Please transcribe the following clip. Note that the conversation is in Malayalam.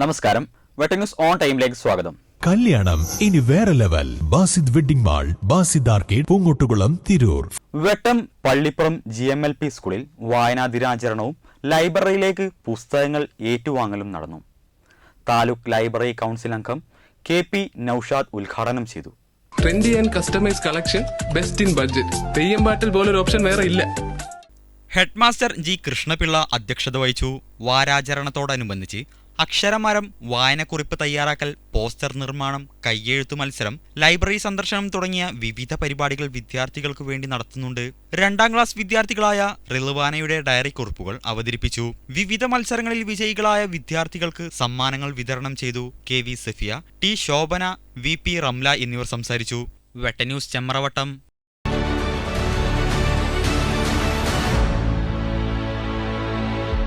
നമസ്കാരം. വെട്ടന്യൂസ് ഓൺ ടൈമിലേക്ക് സ്വാഗതം. കല്യാണം. ഇനി വേറെ level. Basid wedding mall Basid arcade Poongottukulam Tirur. Vettom Pallippuram G M L P സ്കൂളിൽ വായനാ ദിനാചരണവും ലൈബ്രറിയിലേക്ക് പുസ്തകങ്ങൾ ഏറ്റുവാങ്ങലും നടന്നു. താലൂക്ക് ലൈബ്രറി കൗൺസിൽ അംഗം കെ പി നൌഷാദ് ഉദ്ഘാടനം ചെയ്തു. Trendy and customise collection best in budget. Theyyam പാട്ടിൽ പോലൊരു ഓപ്ഷൻ വേറെ ഇല്ല. ഹെഡ്മാസ്റ്റർ ജി കൃഷ്ണപിള്ള അധ്യക്ഷത വഹിച്ചു. വാരാചരണത്തോടനുബന്ധിച്ച് അക്ഷരമരം വായനക്കുറിപ്പ് തയ്യാറാക്കൽ പോസ്റ്റർ നിർമ്മാണം കയ്യെഴുത്തു മത്സരം ലൈബ്രറി സന്ദർശനം തുടങ്ങിയ വിവിധ പരിപാടികൾ വിദ്യാർത്ഥികൾക്ക് വേണ്ടി നടത്തുന്നുണ്ട്. രണ്ടാം ക്ലാസ് വിദ്യാർത്ഥികളായ റിലുവാനയുടെ ഡയറി കുറിപ്പുകൾ അവതരിപ്പിച്ചു. വിവിധ മത്സരങ്ങളിൽ വിജയികളായ വിദ്യാർത്ഥികൾക്ക് സമ്മാനങ്ങൾ വിതരണം ചെയ്തു. K V Safiya T Shobhana V P Ramla എന്നിവർ സംസാരിച്ചു. വെട്ടന്യൂസ് ചെമ്മറവട്ടം.